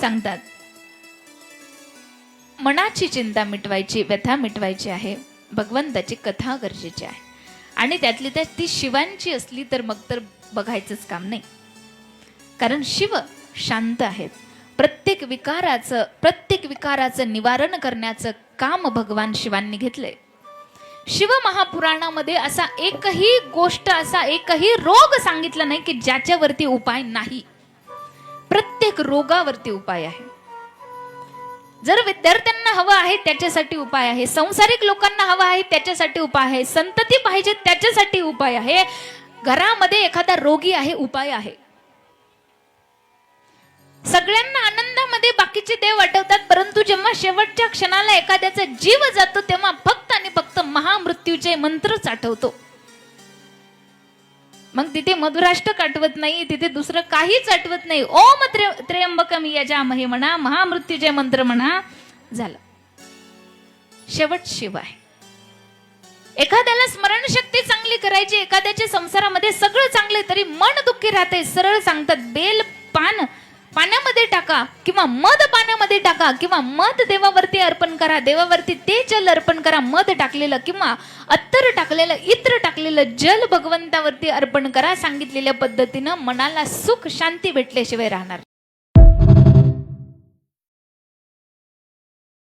सांगतात. मनाची चिंता मिटवायची व्यथा मिटवायची आहे. भगवंताची कथा गरजेची आहे. आणि त्यातली त्यात ती शिवांची असली तर मग तर बघायचंच काम नाही. कारण शिव शांत आहेत. प्रत्येक विकाराचं प्रत्येक विकाराचं निवारण करण्याचं काम भगवान शिवांनी घेतलंय. शिव महापुराणामध्ये असा एकही गोष्ट असा एकही रोग सांगितला नाही की ज्याच्यावरती उपाय नाही. प्रत्येक रोगावरती उपाय आहे. जर विद्यार्थ्यांना हवं आहे त्याच्यासाठी उपाय आहे संसारिक लोकांना हवं आहे त्याच्यासाठी उपाय आहे संतती पाहिजे त्याच्यासाठी उपाय आहे घरामध्ये एखादा रोगी आहे उपाय आहे. सगळ्यांना आनंदामध्ये बाकीचे देव आठवतात परंतु जेव्हा शेवटच्या क्षणाला एखाद्याचा जीव जातो तेव्हा फक्त आणि फक्त महामृत्यूचे मंत्रच आठवतो मग तिथे मधुराष्ट्र आठवत नाही तिथे दुसरं काहीच आठवत नाही. ओम त्र्यंबकम त्र्यंबकम यजामहे म्हणा महामृत्यूजय मंत्र म्हणा झालं. शेवट शिव आहे. एखाद्याला स्मरणशक्ती चांगली करायची एखाद्याच्या संसारामध्ये सगळं चांगले तरी मन दुःखी राहते सरळ सांगतात बेल पान पाण्यामध्ये टाका किंवा मध पाण्यामध्ये टाका किंवा मध देवावरती अर्पण करा देवावरती ते जल अर्पण करा मध टाकलेलं किंवा अत्तर टाकलेलं इत्र टाकलेलं जल भगवंतावरती अर्पण करा सांगितलेल्या पद्धतीनं मनाला सुख शांती भेटल्याशिवाय राहणार.